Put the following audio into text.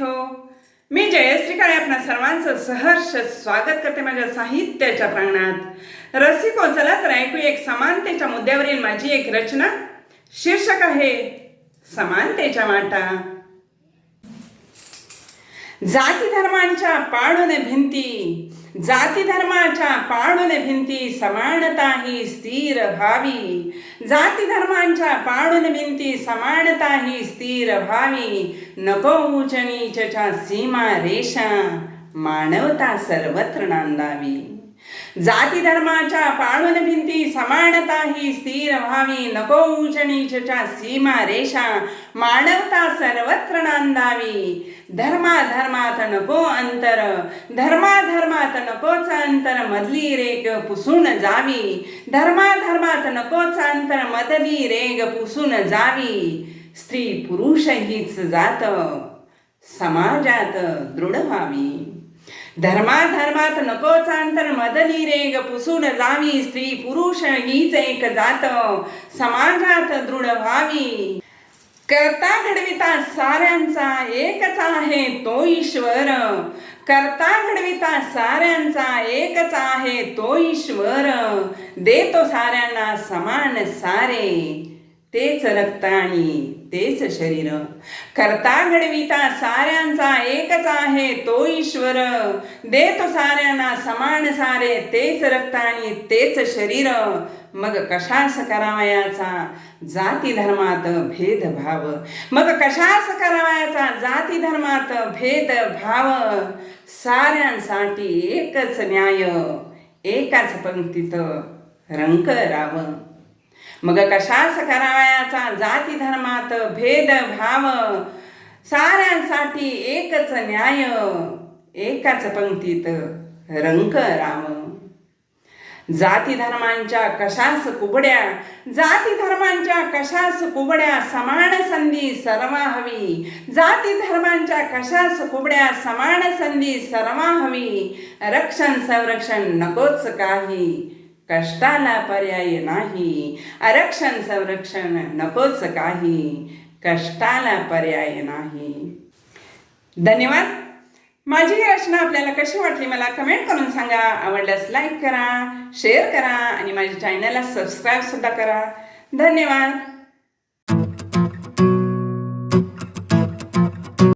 मित्र मी जयश्री काळे आपणा सर्वांचं सहर्ष स्वागत करते माझ्या साहित्याच्या प्रांगणात. रसिको चला तर ऐकू एक समानतेच्या मुद्द्यावरील माझी एक रचना. शीर्षक आहे समानतेच्या वाटा. जाती धर्मांच्या पाळून भिंती. जाती धर्माच्या पाडून भिंती समानता ही स्थिर भावी जाती धर्मांच्या पाडून भिंती समानता ही स्थिर भावी नको उच सीमा रेषा. मानवता सर्वत्र नांदावी. जाती धर्माच्या पाळून भिंती समानता ही स्थिर व्हावी. नको उचनीच्या सीमा रेषा मानवता सर्वत्र नांदावी. धर्मा धर्मात नको अंतर धर्मा धर्मात नकोच अंतर मधली रेग पुसून जावी. धर्मा धर्मात नकोच अंतर मधली रेग पुसून जावी. स्त्री पुरुष हीच जात समाजात दृढ व्हावी. धर्माधर्मात नकोचांतर अंतर मदली रेग पुसून जावी स्त्री पुरुष हीच एक जात समाजात दृढ व्हावी. करता घडविता साऱ्यांचा एकच आहे तो ईश्वर. करता घडविता साऱ्यांचा एकच आहे तो ईश्वर. देतो साऱ्यांना समान सारे. तेच रक्त आणि तेच शरीर. करता घडविता साऱ्यांचा एकच आहे तो ईश्वर. देतो साऱ्यांना समान सारे तेच रक्त आणि तेच शरीर. मग कशास करावयाचा? जाती धर्मात भेदभाव. मग कशास करावयाचा? जाती धर्मात भेदभाव. साऱ्यांसाठी एकच न्याय एकाच पंक्तीत रंकराव मग कशास करावयाचा? जाती धर्मात भेदभाव साऱ्यांसाठी एकच न्याय एकाच पंक्तीत रंक राम. जाती धर्मांच्या कशास कुबड्या? जाती धर्मांच्या कशास कुबड्या? समान संधी सर्वा हवी. जाती धर्मांच्या कशास कुबड्या? समान संधी सर्वा हवी. रक्षण संरक्षण नकोच काही. कष्टाला पर्याय नाही. आरक्षण संरक्षण नकोच काही. कष्टाला पर्याय नाही. धन्यवाद. माझी ही रचना आपल्याला कशी वाटली मला कमेंट करून सांगा. आवडल्यास लाईक करा शेअर करा आणि माझ्या चॅनलला सबस्क्राईब सुद्धा करा. धन्यवाद.